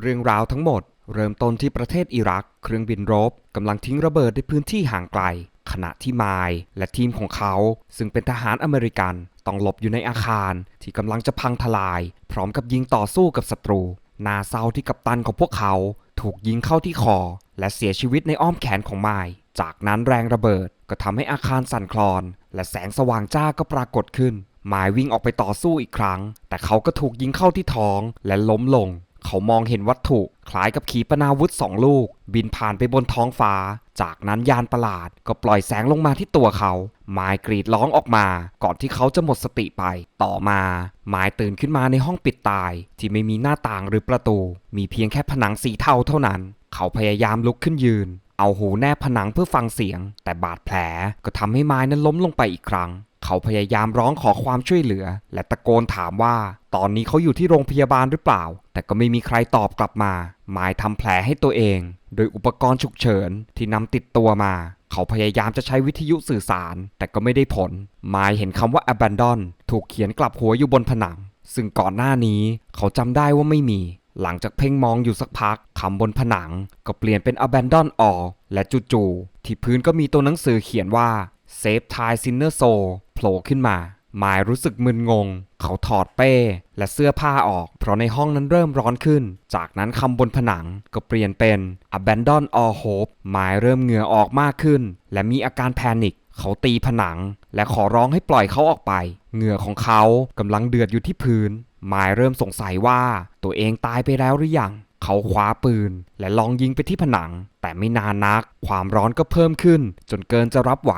เรื่องราวทั้งหมด เริ่มต้นที่ประเทศอิรัก เครื่องบินรบกำลังทิ้งระเบิดในพื้นที่ห่างไกล ขณะที่ไมล์และทีมของเขา ซึ่งเป็นทหารอเมริกันต้องหลบอยู่ในอาคาร ที่กำลังจะพังทลาย พร้อมกับยิงต่อสู้กับศัตรูนาเศร้าที่กัปตันของพวกเขา ถูกยิงเข้าที่คอ และเสียชีวิตในอ้อมแขนของไมล์จากนั้นแรงระเบิดก็ทำให้อาคารสั่นคลอน และแสงสว่างจ้าก็ปรากฏขึ้น หมายวิ่งออกไปต่อสู้อีกครั้ง แต่เขาก็ถูกยิงเข้าที่ท้องและล้มลง เขามองเห็นวัตถุคล้ายกับขีปนาวุธสองลูก บินผ่านไปบนท้องฟ้า จากนั้นยานประหลาดก็ปล่อยแสงลงมาที่ตัวเขาหมายกรีดร้องออกมา ก่อนที่เขาจะหมดสติไป ต่อมาหมายตื่นขึ้นมาในห้องปิดตาย ที่ไม่มีหน้าต่างหรือประตู มีเพียงแค่ผนังสีเทาเท่านั้น เขาพยายามลุกขึ้นยืน เอาหูแนบผนังเพื่อฟังเสียง แต่บาดแผลก็ทำให้ไม้นั้นล้มลงไปอีกครั้ง เขาพยายามร้องขอความช่วยเหลือ และตะโกนถามว่า ตอนนี้เขาอยู่ที่โรงพยาบาลหรือเปล่า แต่ก็ไม่มีใครตอบกลับมาไม้ทำแผลให้ตัวเอง โดยอุปกรณ์ฉุกเฉินที่นำติดตัวมา เขาพยายามจะใช้วิทยุสื่อสาร แต่ก็ไม่ได้ผลไม้เห็นคำว่า abandon ถูกเขียนกลับหัวอยู่บนผนัง ซึ่งก่อนหน้านี้เขาจำได้ว่าไม่มี หลังจากเพ่งมองอยู่สักพักคำบนผนัง ก็เปลี่ยนเป็น abandon all และจู่ๆที่พื้นก็มีตัวหนังสือเขียนว่า save Thai sinner soul ผล่ขึ้นมาหมายรู้สึกมึนงง เขาถอดเป้ และเสื้อผ้าออก เพราะในห้องนั้นเริ่มร้อนขึ้น จากนั้นคำบนผนังก็เปลี่ยนเป็น abandon all hope หมายเริ่มเหงื่อออกมากขึ้น และมีอาการแพนิคเขาตีผนัง และขอร้องให้ปล่อยเขาออกไป เหงื่อของเขากำลังเดือดอยู่ที่พื้นหมายเริ่มสงสัยว่าตัวเองตายไปแล้วหรือยัง เขาคว้าปืน และลองยิงไปที่ผนัง แต่ไม่นานนัก ความร้อนก็เพิ่มขึ้น จนเกินจะรับไหว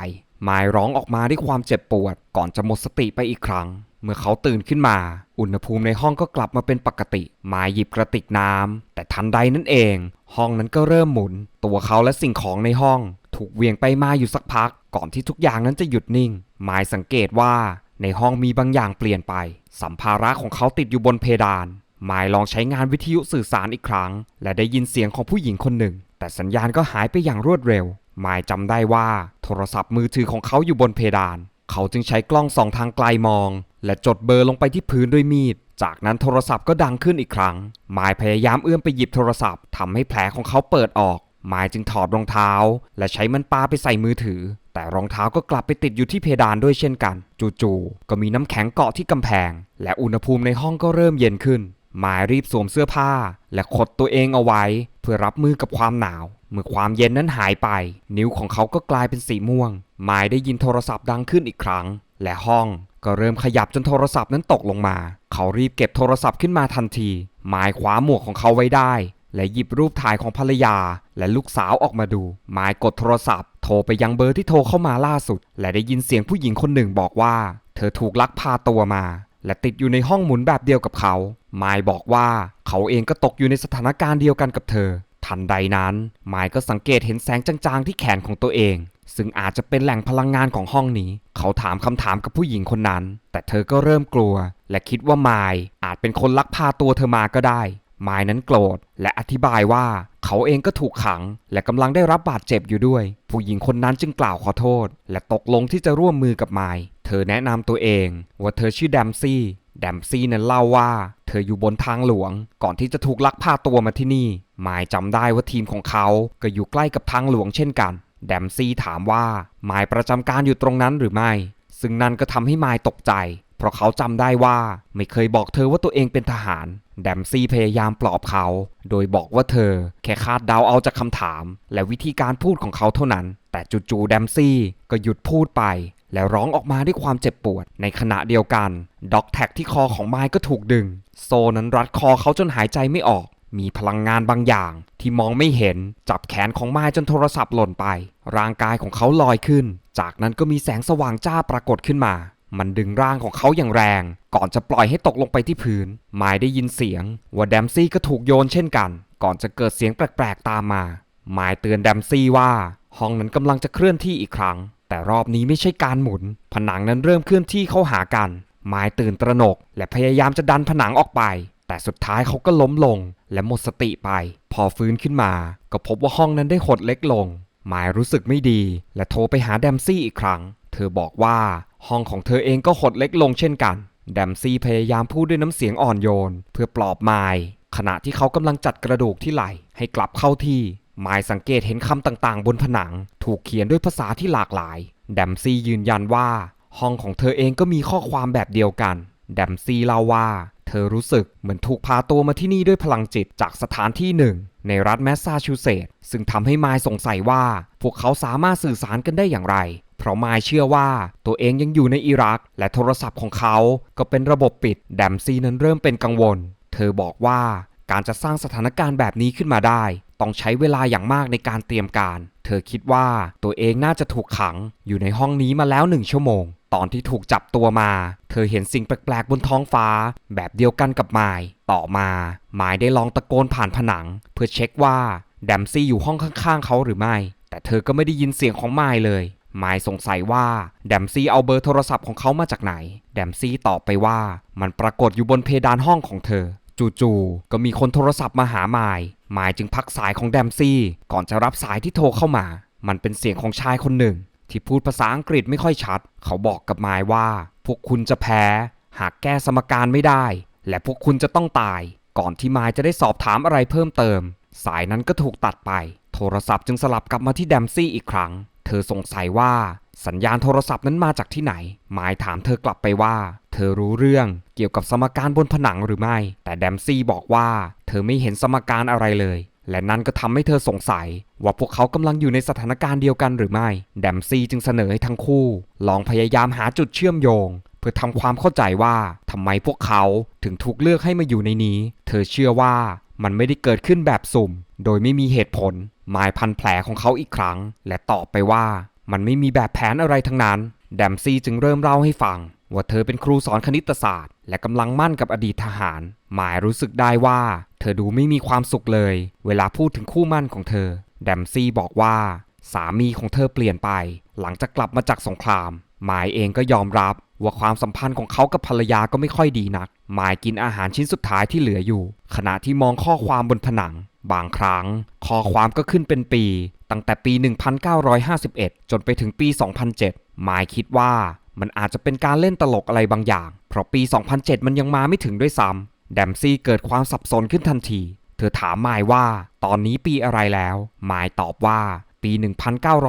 มายร้องออกมาด้วยความเจ็บปวด ก่อนจะหมดสติไปอีกครั้ง เมื่อเขาตื่นขึ้นมา อุณหภูมิในห้องก็กลับมาเป็นปกติ มายหยิบกระติกน้ำแต่ทันใดนั่นเอง ห้องนั้นก็เริ่มหมุน ตัวเขาและสิ่งของในห้อง ถูกเวียงไปมาอยู่สักพัก ก่อนที่ทุกอย่างนั้นจะหยุดนิ่ง มายสังเกตว่าในห้องมีบางอย่างเปลี่ยนไป สัมภาระของเขาติดอยู่บนเพดานหมายลองใช้งานวิทยุสื่อสารอีกครั้ง และได้ยินเสียงของผู้หญิงคนหนึ่ง แต่สัญญาณก็หายไปอย่างรวดเร็ว มายจำได้ว่าโทรศัพท์มือถือของเขาอยู่บนเพดาน เขาจึงใช้กล้องส่องทางไกลมอง และจดเบอร์ลงไปที่พื้นด้วยมีด จากนั้นโทรศัพท์ก็ดังขึ้นอีกครั้งหมายพยายามเอื้อมไปหยิบโทรศัพท์ทำให้แผลของเขาเปิดออกหมายจึงถอดรองเท้า และใช้มันปาไปใส่มือถือ แต่รองเท้าก็กลับไปติดอยู่ที่เพดานด้วยเช่นกัน จู่ๆก็มีน้ำแข็งเกาะที่กำแพง และอุณหภูมิในห้องก็เริ่มเย็นขึ้นหมายรีบสวมเสื้อผ้า และขดตัวเองเอาไว้ เพื่อรับมือกับความหนาว เมื่อความเย็นนั้นหายไป นิ้วของเขาก็กลายเป็นสีม่วงหมายได้ยินโทรศัพท์ดังขึ้นอีกครั้ง และห้องก็เริ่มขยับจนโทรศัพท์นั้นตกลงมา เขารีบเก็บโทรศัพท์ขึ้นมาทันที หมายคว้าหมวกของเขาไว้ได้ และหยิบรูปถ่ายของภรรยา และลูกสาวออกมาดู หมายกดโทรศัพท์ โทรไปยังเบอร์ที่โทรเข้ามาล่าสุด และได้ยินเสียงผู้หญิงคนหนึ่งบอกว่า เธอถูกลักพาตัวมา และติดอยู่ในห้องหมุนแบบเดียวกับเขา หมายบอกว่าเขาเองก็ตกอยู่ในสถานการณ์เดียวกันกับเธอ ทันใดนั้นหมายก็สังเกตเห็นแสงจางๆที่แขนของตัวเอง ซึ่งอาจจะเป็นแหล่งพลังงานของห้องนี้ เขาถามคำถามกับผู้หญิงคนนั้น แต่เธอก็เริ่มกลัว และคิดว่าไมายอาจเป็นคนลักพาตัวเธอมาก็ได้ไมายนั้นโกรธและอธิบายว่าเขาเองก็ถูกขัง และกำลังได้รับบาดเจ็บอยู่ด้วย ผู้หญิงคนนั้นจึงกล่าวขอโทษ และตกลงที่จะร่วมมือกับไมายเธอแนะนำตัวเองว่าเธอชื่อแดมซี่แดมซี่นั้นเล่าว่า เธออยู่บนทางหลวง ก่อนที่จะถูกลักพาตัวมาที่นี่ มายจำได้ว่าทีมของเขาก็อยู่ใกล้กับทางหลวงเช่นกัน แดมซี่ถามว่าหมายประจำการอยู่ตรงนั้นหรือไม่ ซึ่งนั่นก็ทำให้หมายตกใจ เพราะเขาจำได้ว่าไม่เคยบอกเธอว่าตัวเองเป็นทหาร แดมซี่พยายามปลอบเขา โดยบอกว่าเธอแค่คาดเดาเอาจากคำถาม และวิธีการพูดของเขาเท่านั้น แต่จู่ๆแดมซี่ก็หยุดพูดไปและร้องออกมาด้วยความเจ็บปวด ในขณะเดียวกัน ด็อกแท็กที่คอของไมค์ก็ถูกดึง โซนั้นรัดคอเขาจนหายใจไม่ออก มีพลังงานบางอย่าง ที่มองไม่เห็นจับแขนของไม้จนโทรศัพท์หล่นไป ร่างกายของเขาลอยขึ้น จากนั้นก็มีแสงสว่างจ้าปรากฏขึ้นมา มันดึงร่างของเขาอย่างแรง ก่อนจะปล่อยให้ตกลงไปที่พื้นไม้ได้ยินเสียง ว่าแดมซี่ก็ถูกโยนเช่นกัน ก่อนจะเกิดเสียงแปลกๆตามมาไม้เตือนแดมซี่ว่า ห้องนั้นกำลังจะเคลื่อนที่อีกครั้ง แต่รอบนี้ไม่ใช่การหมุน ผนังนั้นเริ่มเคลื่อนที่เข้าหากันไม้ตื่นตระหนก และพยายามจะดันผนังออกไป แต่สุดท้ายเขาก็ล้มลง และหมดสติไป พอฟื้นขึ้นมา ก็พบว่าห้องนั้นได้หดเล็กลง หมายรู้สึกไม่ดี และโทรไปหาแดมซี่อีกครั้ง เธอบอกว่าห้องของเธอเองก็หดเล็กลงเช่นกัน แดมซี่พยายามพูดด้วยน้ำเสียงอ่อนโยน เพื่อปลอบไมายขณะที่เขากำลังจัดกระดูกที่ไหล่ให้กลับเข้าที่ไมายสังเกตเห็นคำต่างๆ บนผนัง ถูกเขียนด้วยภาษาที่หลากหลาย แดมซี่ยืนยันว่า ห้องของเธอเองก็มีข้อความแบบเดียวกัน แดมซี่เล่าว่า เธอรู้สึกเหมือนถูกพาตัวมาที่นี่ด้วยพลังจิตจากสถานที่หนึ่ง ในรัฐแมสซาชูเซตส์ซึ่งทำให้ไมายสงสัยว่า พวกเขาสามารถสื่อสารกันได้อย่างไร เพราะไมายเชื่อว่าตัวเองยังอยู่ในอิรัก และโทรศัพท์ของเขาก็เป็นระบบปิดแดมซี่นั้นเริ่มเป็นกังวล เธอบอกว่าการจะสร้างสถานการณ์แบบนี้ขึ้นมาได้ ต้องใช้เวลาอย่างมากในการเตรียมการ เธอคิดว่าตัวเองน่าจะถูกขังอยู่ในห้องนี้มาแล้วหนึ่งชั่วโมง ตอนที่ถูกจับตัวมา เธอเห็นสิ่งแปลกๆบนท้องฟ้า แบบเดียวกันกับไมายต่อมาไมายได้ลองตะโกนผ่านผนัง เพื่อเช็คว่าแดมซี่อยู่ห้องข้างๆ เขาหรือไม่ แต่เธอก็ไม่ได้ยินเสียงของไมายเลยไมายสงสัยว่าแดมซี่เอาเบอร์โทรศัพท์ของเขามาจากไหน แดมซี่ตอบไปว่ามันปรากฏอยู่บนเพดานห้องของเธอ จู่ๆก็มีคนโทรศัพท์มาหาไมายไมายจึงพักสายของแดมซี่ ก่อนจะรับสายที่โทรเข้ามา มันเป็นเสียงของชายคนหนึ่ง ที่พูดภาษาอังกฤษไม่ค่อยชัด เขาบอกกับไมายว่า พวกคุณจะแพ้ หากแก้สมการไม่ได้ และพวกคุณจะต้องตาย ก่อนที่ไมายจะได้สอบถามอะไรเพิ่มเติม สายนั้นก็ถูกตัดไป โทรศัพท์จึงสลับกลับมาที่แดมซี่อีกครั้ง เธอสงสัยว่าสัญญาณโทรศัพท์นั้นมาจากที่ไหน หมายถามเธอกลับไปว่า เธอรู้เรื่องเกี่ยวกับสมการบนผนังหรือไม่ แต่แดมซี่บอกว่า เธอไม่เห็นสมการอะไรเลย และนั่นก็ทำให้เธอสงสัย ว่าพวกเขากำลังอยู่ในสถานการณ์เดียวกันหรือไม่ แดมซี่จึงเสนอให้ทั้งคู่ ลองพยายามหาจุดเชื่อมโยง เพื่อทำความเข้าใจว่าทำไมพวกเขาถึงถูกเลือกให้มาอยู่ในนี้ เธอเชื่อว่ามันไม่ได้เกิดขึ้นแบบสุ่ม โดยไม่มีเหตุผลหมายพันแผลของเขาอีกครั้ง และตอบไปว่ามันไม่มีแบบแผนอะไรทั้งนั้น แดมซี่จึงเริ่มเล่าให้ฟัง ว่าเธอเป็นครูสอนคณิตศาสตร์และกำลังมั่นกับอดีตทหาร หมายรู้สึกได้ว่า เธอดูไม่มีความสุขเลย เวลาพูดถึงคู่มั่นของเธอ แดมซี่บอกว่า สามีของเธอเปลี่ยนไป หลังจากกลับมาจากสงคราม หมายเองก็ยอมรับว่าความสัมพันธ์ของเขากับภรรยาก็ไม่ค่อยดีนัก หมายกินอาหารชิ้นสุดท้ายที่เหลืออยู่ ขณะที่มองข้อความบนผนัง บางครั้ง ข้อความก็ขึ้นเป็นปี ตั้งแต่ปี 1951 จนไปถึงปี 2007 หมายคิดว่า มันอาจจะเป็นการเล่นตลกอะไรบางอย่าง เพราะปี 2007 มันยังมาไม่ถึงด้วยซ้ำแดมซี่เกิดความสับสนขึ้นทันที เธอถามหมายว่าตอนนี้ปีอะไรแล้วหมายตอบว่าปี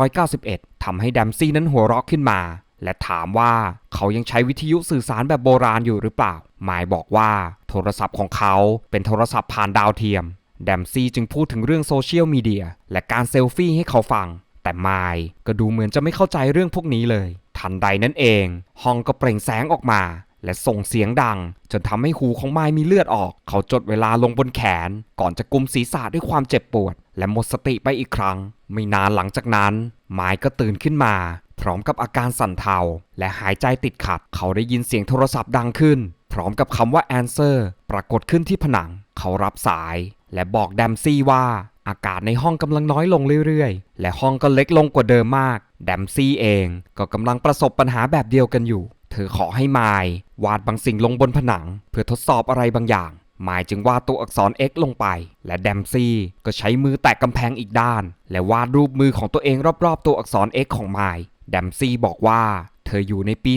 1991ทำให้แดมซี่นั้นหัวเราะขึ้นมา และถามว่าเขายังใช้วิทยุสื่อสารแบบโบราณอยู่หรือเปล่าหมายบอกว่าโทรศัพท์ของเขาเป็นโทรศัพท์ผ่านดาวเทียม แดมซี่จึงพูดถึงเรื่องโซเชียลมีเดียและการเซลฟี่ให้เขาฟัง แต่ไมายก็ดูเหมือนจะไม่เข้าใจเรื่องพวกนี้เลย ทันใดนั้นเอง ห้องก็เปล่งแสงออกมา และส่งเสียงดัง จนทำให้หูของไมายมีเลือดออก เขาจดเวลาลงบนแขน ก่อนจะกุมศีรษะด้วยความเจ็บปวด และหมดสติไปอีกครั้ง ไม่นานหลังจากนั้นไมายก็ตื่นขึ้นมา พร้อมกับอาการสั่นเทาและหายใจติดขัด เขาได้ยินเสียงโทรศัพท์ดังขึ้น พร้อมกับคำว่า answer ปรากฏขึ้นที่ผนัง เขารับสาย และบอกแดมซี่ว่า อากาศในห้องกำลังน้อยลงเรื่อยๆ และห้องก็เล็กลงกว่าเดิมมาก แดมซี่เองก็กำลังประสบปัญหาแบบเดียวกันอยู่ เธอขอให้ไมล์วาดบางสิ่งลงบนผนัง เพื่อทดสอบอะไรบางอย่างไมล์จึงวาดตัวอักษร X ลงไป และแดมซี่ก็ใช้มือแตะกำแพงอีกด้าน และวาดรูปมือของตัวเองรอบๆ ตัวอักษร X ของไมล์แดมซี่บอกว่า เธออยู่ในปี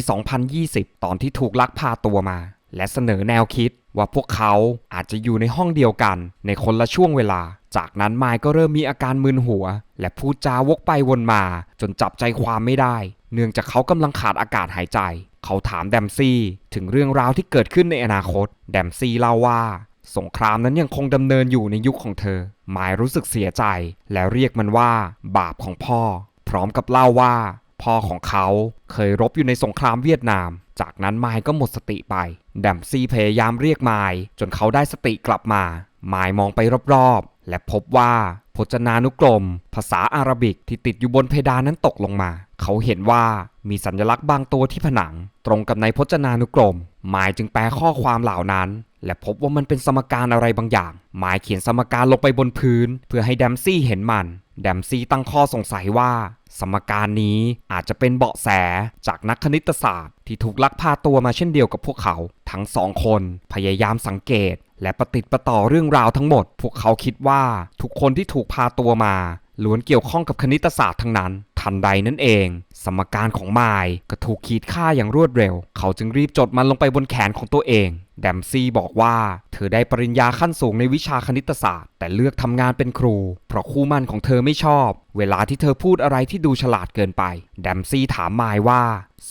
2020 ตอนที่ถูกลักพาตัวมา และเสนอแนวคิดว่าพวกเขาอาจจะอยู่ในห้องเดียวกัน ในคนละช่วงเวลา จากนั้นไมค์ก็เริ่มมีอาการมึนหัว และพูดจาวกไปวนมา จนจับใจความไม่ได้ เนื่องจากเขากำลังขาดอากาศหายใจ เขาถามแดมซี่ถึงเรื่องราวที่เกิดขึ้นในอนาคต แดมซี่เล่าว่า สงครามนั้นยังคงดำเนินอยู่ในยุคของเธอ ไมค์รู้สึกเสียใจ และเรียกมันว่า บาปของพ่อ พร้อมกับเล่าว่า พ่อของเขาเคยรบอยู่ในสงครามเวียดนาม จากนั้นไมค์ก็หมดสติไปแดมซี่พยายามเรียกไมค์จนเขาได้สติกลับมา ไมค์มองไปรอบๆ และพบว่าพจนานุกรม ภาษาอาหรับิกที่ติดอยู่บนเพดานนั้นตกลงมา เขาเห็นว่ามีสัญลักษณ์บางตัวที่ผนัง ตรงกับในพจนานุกรมไมายจึงแปลข้อความเหล่านั้น และพบว่ามันเป็นสมการอะไรบางอย่างไมค์เขียนสมการลงไปบนพื้น เพื่อให้แดมซี่เห็นมัน แดมซี่ตั้งข้อสงสัยว่า สมการนี้อาจจะเป็นเบาะแสจากนักคณิตศาสตร์ ที่ถูกลักพาตัวมาเช่นเดียวกับพวกเขา ทั้งสองคนพยายามสังเกต และประติดประต่อเรื่องราวทั้งหมด พวกเขาคิดว่าทุกคนที่ถูกพาตัวมาล้วนเกี่ยวข้องกับคณิตศาสตร์ทั้งนั้น ทันใดนั่นเอง สมการของไมล์ก็ถูกขีดค่าอย่างรวดเร็ว เขาจึงรีบจดมันลงไปบนแขนของตัวเอง แดมซี่บอกว่าเธอได้ปริญญาขั้นสูงในวิชาคณิตศาสตร์ แต่เลือกทำงานเป็นครู เพราะคู่มั่นของเธอไม่ชอบ เวลาที่เธอพูดอะไรที่ดูฉลาดเกินไป แดมซี่ถามมายว่า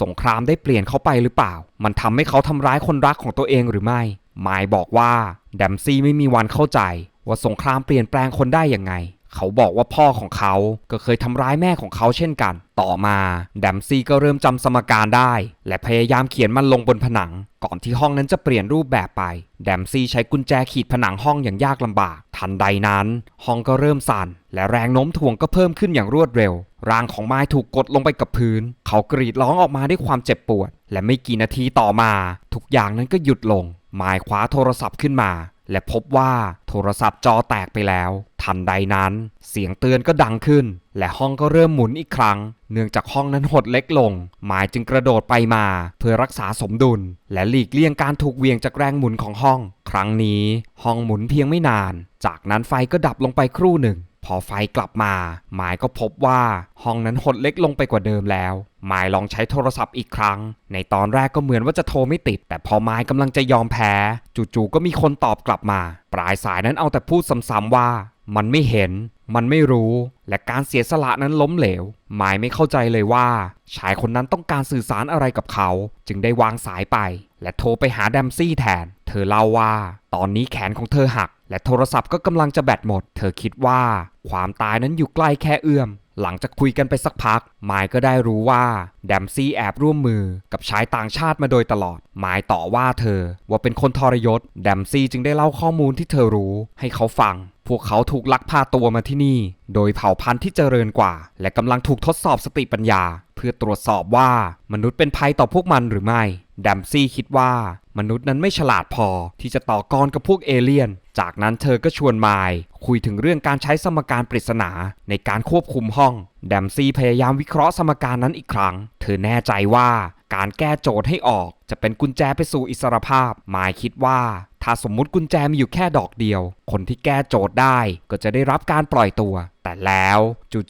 สงครามได้เปลี่ยนเขาไปหรือเปล่า มันทำให้เขาทำร้ายคนรักของตัวเองหรือไม่มายบอกว่าแดมซี่ไม่มีวันเข้าใจ ว่าสงครามเปลี่ยนแปลงคนได้ยังไง เขาบอกว่าพ่อของเขาก็เคยทำร้ายแม่ของเขาเช่นกัน ต่อมาแดมซี่ก็เริ่มจำสมการได้ และพยายามเขียนมันลงบนผนัง ก่อนที่ห้องนั้นจะเปลี่ยนรูปแบบไปแดมซี่ใช้กุญแจขีดผนังห้องอย่างยากลำบาก ทันใดนั้น ห้องก็เริ่มสั่น และแรงโน้มถ่วงก็เพิ่มขึ้นอย่างรวดเร็ว ร่างของไม้ถูกกดลงไปกับพื้น เขากรีดร้องออกมาด้วยความเจ็บปวด และไม่กี่นาทีต่อมา ทุกอย่างนั้นก็หยุดลงไม้คว้าโทรศัพท์ขึ้นมา และพบว่าโทรศัพท์จอแตกไปแล้ว ทันใดนั้น เสียงเตือนก็ดังขึ้น และห้องก็เริ่มหมุนอีกครั้ง เนื่องจากห้องนั้นหดเล็กลง หมายจึงกระโดดไปมา เพื่อรักษาสมดุล และหลีกเลี่ยงการถูกเวียงจากแรงหมุนของห้อง ครั้งนี้ ห้องหมุนเพียงไม่นาน จากนั้นไฟก็ดับลงไปครู่หนึ่ง พอไฟกลับมาหมายก็พบว่าห้องนั้นหดเล็กลงไปกว่าเดิมแล้วหมายลองใช้โทรศัพท์อีกครั้ง ในตอนแรกก็เหมือนว่าจะโทรไม่ติด แต่พอหมายกำลังจะยอมแพ้ จู่ๆก็มีคนตอบกลับมา ปลายสายนั้นเอาแต่พูดซ้ำๆว่า มันไม่เห็น มันไม่รู้ และการเสียสละนั้นล้มเหลวหมายไม่เข้าใจเลยว่า ชายคนนั้นต้องการสื่อสารอะไรกับเขา จึงได้วางสายไป และโทรไปหาแดมซี่แทน เธอเล่าว่า ตอนนี้แขนของเธอหัก และโทรศัพท์ก็กำลังจะแบตหมด เธอคิดว่าความตายนั้นอยู่ใกล้แค่เอื้อม หลังจากคุยกันไปสักพัก ไมค์ก็ได้รู้ว่าแดมซี่แอบร่วมมือกับชายต่างชาติมาโดยตลอดมายต่อว่าเธอว่าเป็นคนทรยศ แดมซี่จึงได้เล่าข้อมูลที่เธอรู้ให้เขาฟัง พวกเขาถูกลักพาตัวมาที่นี่ โดยเผ่าพันธุ์ที่เจริญกว่า และกำลังถูกทดสอบสติปัญญา เพื่อตรวจสอบว่ามนุษย์เป็นภัยต่อพวกมันหรือไม่แดมซี่คิดว่ามนุษย์นั้นไม่ฉลาดพอที่จะต่อกรกับพวกเอเลี่ยน จากนั้นเธอก็ชวนมาย คุยถึงเรื่องการใช้สมการปริศนาในการควบคุมห้องแดมซี่พยายามวิเคราะห์สมการนั้นอีกครั้ง เธอแน่ใจว่า การแก้โจทย์ให้ออก จะเป็นกุญแจไปสู่อิสรภาพมายคิดว่า ถ้าสมมุติกุญแจมีอยู่แค่ดอกเดียว คนที่แก้โจทย์ได้ก็จะได้รับการปล่อยตัว แต่แล้ว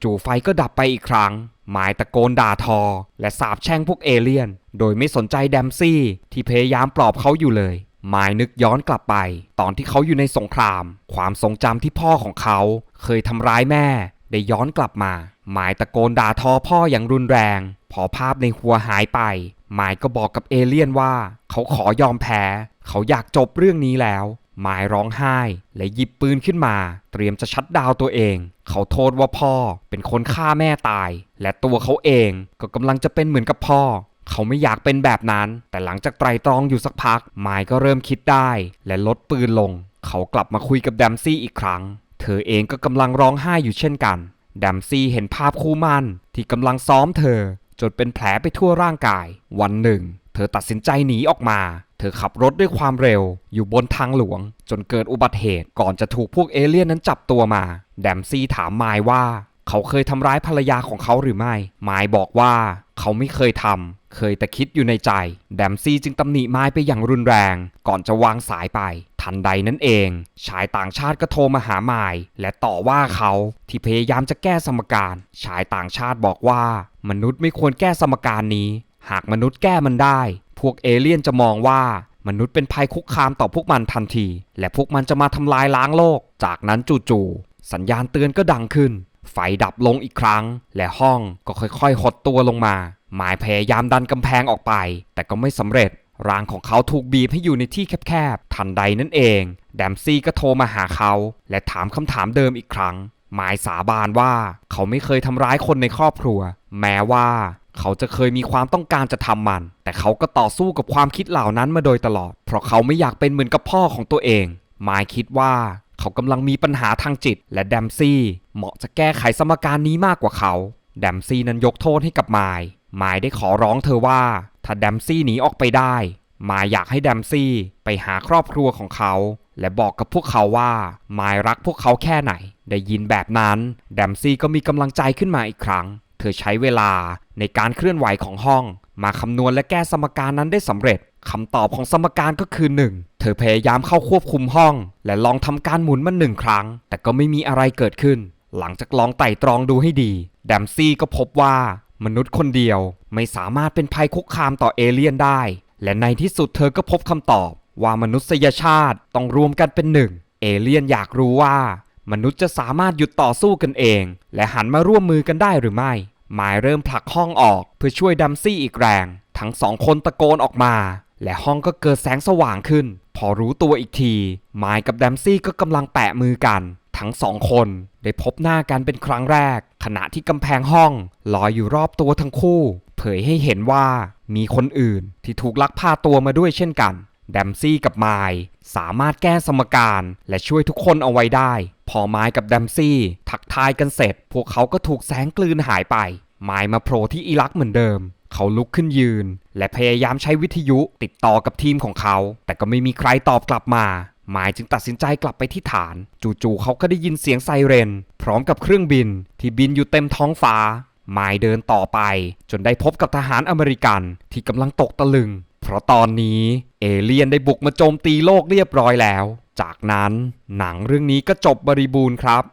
จู่ๆไฟก็ดับไปอีกครั้ง หมายตะโกนด่าทอ และสาบแช่งพวกเอเลี่ยน โดยไม่สนใจแดมซี่ ที่พยายามปลอบเขาอยู่เลยหมายนึกย้อนกลับไป ตอนที่เขาอยู่ในสงคราม ความทรงจำที่พ่อของเขา เคยทำร้ายแม่ ได้ย้อนกลับมา หมายตะโกนด่าทอพ่ออย่างรุนแรง พอภาพในหัวหายไป หมายก็บอกกับเอเลี่ยนว่า เขาขอยอมแพ้ เขาอยากจบเรื่องนี้แล้วหมายร้องไห้ และหยิบปืนขึ้นมา เตรียมจะชัดดาวตัวเอง เขาโทษว่าพ่อเป็นคนฆ่าแม่ตาย และตัวเขาเองก็กำลังจะเป็นเหมือนกับพ่อ เขาไม่อยากเป็นแบบนั้น แต่หลังจากไตรตรองอยู่สักพักไมค์ก็เริ่มคิดได้ และลดปืนลง เขากลับมาคุยกับแดมซี่อีกครั้ง เธอเองก็กำลังร้องไห้อยู่เช่นกันแดมซี่เห็นภาพคู่มั่นที่กำลังซ้อมเธอ จนเป็นแผลไปทั่วร่างกาย วันหนึ่ง เธอตัดสินใจหนีออกมา เธอขับรถด้วยความเร็ว อยู่บนทางหลวง จนเกิดอุบัติเหตุก่อนจะถูกพวกเอเลี่ยนนั้นจับตัวมา แดมซี่ถามไมว่า เขาเคยทำร้ายภรรยาของเขาหรือไม่ไมบอกว่า เขาไม่เคยทำเคยแต่คิดอยู่ในใจ แดมซี่จึงตำหนิไมค์ไปอย่างรุนแรง ก่อนจะวางสายไปทันใดนั้นเอง ชายต่างชาติก็โทรมาหาไมค์และต่อว่าเขาที่พยายามจะแก้สมการ ชายต่างชาติบอกว่า มนุษย์ไม่ควรแก้สมการนี้ หากมนุษย์แก้มันได้ พวกเอเลี่ยนจะมองว่ามนุษย์เป็นภัยคุกคามต่อพวกมันทันที และพวกมันจะมาทำลายล้างโลก จากนั้นจู่ๆสัญญาณเตือนก็ดังขึ้น ไฟดับลงอีกครั้ง และห้องก็ค่อยๆหดตัวลงมา หมายพยายามดันกำแพงออกไป แต่ก็ไม่สำเร็จ ร่างของเขาถูกบีบให้อยู่ในที่แคบๆ ทันใดนั่นเอง แดมซี่ก็โทรมาหาเขา และถามคำถามเดิมอีกครั้ง หมายสาบานว่าเขาไม่เคยทำร้ายคนในครอบครัว แม้ว่าเขาจะเคยมีความต้องการจะทำมัน แต่เขาก็ต่อสู้กับความคิดเหล่านั้นมาโดยตลอด เพราะเขาไม่อยากเป็นเหมือนกับพ่อของตัวเองหมายคิดว่าเขากำลังมีปัญหาทางจิต และแดมซี่เหมาะจะแก้ไขสมการนี้มากกว่าเขา แดมซี่นั้นยกโทษให้กับไมายไมายได้ขอร้องเธอว่า ถ้าแดมซี่หนีออกไปได้ไมายอยากให้แดมซี่ไปหาครอบครัวของเขา และบอกกับพวกเขาว่ามายรักพวกเขาแค่ไหน ได้ยินแบบนั้นแดมซี่ก็มีกำลังใจขึ้นมาอีกครั้ง เธอใช้เวลาในการเคลื่อนไหวของห้อง มาคำนวณและแก้สมการนั้นได้สำเร็จคำตอบของสมการก็คือ 1 เธอพยายามเข้าควบคุมห้อง และลองทำการหมุนมันหนึ่งครั้ง แต่ก็ไม่มีอะไรเกิดขึ้น หลังจากลองไต่ตรองดูให้ดี แดมซี่ก็พบว่า มนุษย์คนเดียวไม่สามารถเป็นภัยคุกคามต่อเอเลี่ยนได้ และในที่สุดเธอก็พบคำตอบ ว่ามนุษยชาติต้องรวมกันเป็นหนึ่ง เอเลี่ยนอยากรู้ว่า มนุษย์จะสามารถหยุดต่อสู้กันเอง และหันมาร่วมมือกันได้หรือไม่หมายเริ่มผลักห้องออกเพื่อช่วยดัมซี่อีกแรง ทั้งสองคนตะโกนออกมา และห้องก็เกิดแสงสว่างขึ้น พอรู้ตัวอีกทีไมายกับดัมซี่ก็กำลังแปะมือกัน ทั้งสองคนได้พบหน้ากันเป็นครั้งแรก ขณะที่กำแพงห้องลอยอยู่รอบตัวทั้งคู่ เผยให้เห็นว่ามีคนอื่นที่ถูกลักพาตัวมาด้วยเช่นกัน แดมซี่กับไมล์สามารถแก้สมการและช่วยทุกคนเอาไว้ได้ พอไมล์กับแดมซี่ทักทายกันเสร็จ พวกเขาก็ถูกแสงกลืนหายไป ไมล์มาโผล่ที่อิรักเหมือนเดิม เขาลุกขึ้นยืน และพยายามใช้วิทยุติดต่อกับทีมของเขา แต่ก็ไม่มีใครตอบกลับมาหมายจึงตัดสินใจกลับไปที่ฐาน จู่ๆเขาก็ได้ยินเสียงไซเรน พร้อมกับเครื่องบิน ที่บินอยู่เต็มท้องฟ้าหมายเดินต่อไป จนได้พบกับทหารอเมริกันที่กำลังตกตะลึง เพราะตอนนี้ เอเลียนได้บุกมาโจมตีโลกเรียบร้อยแล้ว จากนั้นหนังเรื่องนี้ก็จบบริบูรณ์ครับ